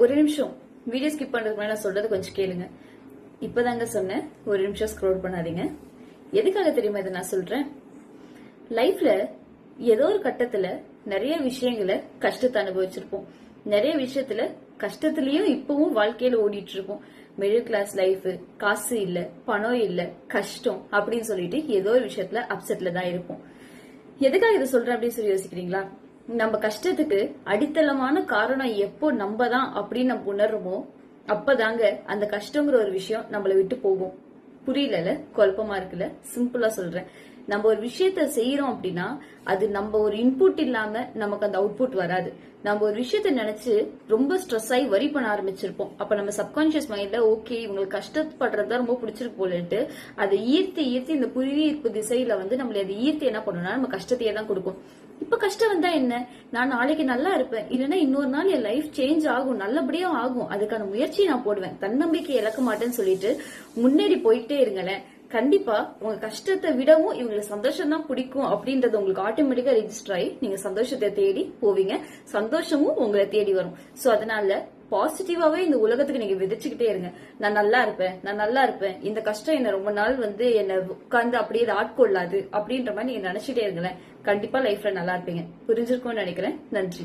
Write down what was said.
ஒரு நிமிஷம். Video skip பண்றதுக்கு நான் சொல்றது கொஞ்சம் கேளுங்க. இப்பதாங்க சொன்னேன். ஒரு நிமிஷம் ஸ்க்ரோல் பண்ணாதீங்க. எதுக்காக தெரியுமா இதை நான் சொல்றேன்? லைஃப்ல ஏதோ ஒரு கட்டத்துல நிறைய விஷயங்களை கஷ்டத்தை அனுபவிச்சிருப்போம். நிறைய விஷயத்துல கஷ்டத்திலயும் இப்பவும் வாழ்க்கையில ஓடிட்டு இருப்போம் மிடில் கிளாஸ் லைஃப் காசு இல்ல பணம் இல்ல கஷ்டம் அப்படின்னு சொல்லிட்டு ஏதோ ஒரு விஷயத்துல அப்செட்ல தான் இருப்போம். எதுக்காக இதை சொல்றேன் அப்படின்னு சொல்லி யோசிக்கிறீங்களா? நம்ம கஷ்டத்துக்கு அடித்தளமான காரணம் எப்போ நம்ம தான் அப்படின்னு நம்ம உணர்றோமோ அப்பதாங்க அந்த கஷ்டங்கிற ஒரு விஷயம் நம்மளை விட்டு போகும். புரியல குழப்பமா இருக்குல்ல? சிம்பிளா சொல்றேன். நம்ம ஒரு விஷயத்த செய்யறோம் அப்படின்னா அது நம்ம ஒரு இன்புட் இல்லாம நமக்கு அந்த அவுட்புட் வராது. நம்ம ஒரு விஷயத்த நினைச்சு ரொம்ப ஸ்ட்ரெஸ் ஆகி வரி பண்ண ஆரம்பிச்சிருப்போம். அப்ப நம்ம சப்கான்சியஸ் மைண்ட்ல ஓகே இவங்களுக்கு கஷ்டப்படுறது ரொம்ப பிடிச்சிருக்கு போலன்ட்டு அதை ஈர்த்து ஈர்த்து இந்த புவியீர்ப்பு திசையில வந்து நம்மள அதை ஈர்த்து என்ன பண்ணணும்னா நம்ம கஷ்டத்தையே தான் கொடுக்கும். இப்ப கஷ்டம் வந்தா என்ன? நான் நாளைக்கு நல்லா இருப்பேன். இல்லைன்னா இன்னொரு நாள் என் லைஃப் சேஞ்ச் ஆகும். நல்லபடியா ஆகும். அதுக்கான முயற்சியை நான் போடுவேன். தன்னம்பிக்கை இழக்க மாட்டேன்னு சொல்லிட்டு முன்னேறி போயிட்டே இருங்களேன். கண்டிப்பா உங்க கஷ்டத்தை விடவும் இவங்களுக்கு சந்தோஷம் தான் பிடிக்கும் அப்படின்றது உங்களுக்கு ஆட்டோமேட்டிக்கா ரெஜிஸ்டர் ஆகி நீங்க சந்தோஷத்தை தேடி போவீங்க. சந்தோஷமும் உங்களை தேடி வரும். சோ அதனால பாசிட்டிவாவே இந்த உலகத்துக்கு நீங்க விதைச்சுக்கிட்டே இருங்க. நான் நல்லா இருப்பேன் நான் நல்லா இருப்பேன். இந்த கஷ்டம் என்ன ரொம்ப நாள் வந்து என்ன உட்கார்ந்து அப்படியே இதை ஆட்கொள்ளாது அப்படின்ற மாதிரி நீங்க நினைச்சிட்டே இருங்களேன். கண்டிப்பா லைஃப்ல நல்லா இருப்பீங்க. புரிஞ்சிருக்கும்னு நினைக்கிறேன். நன்றி.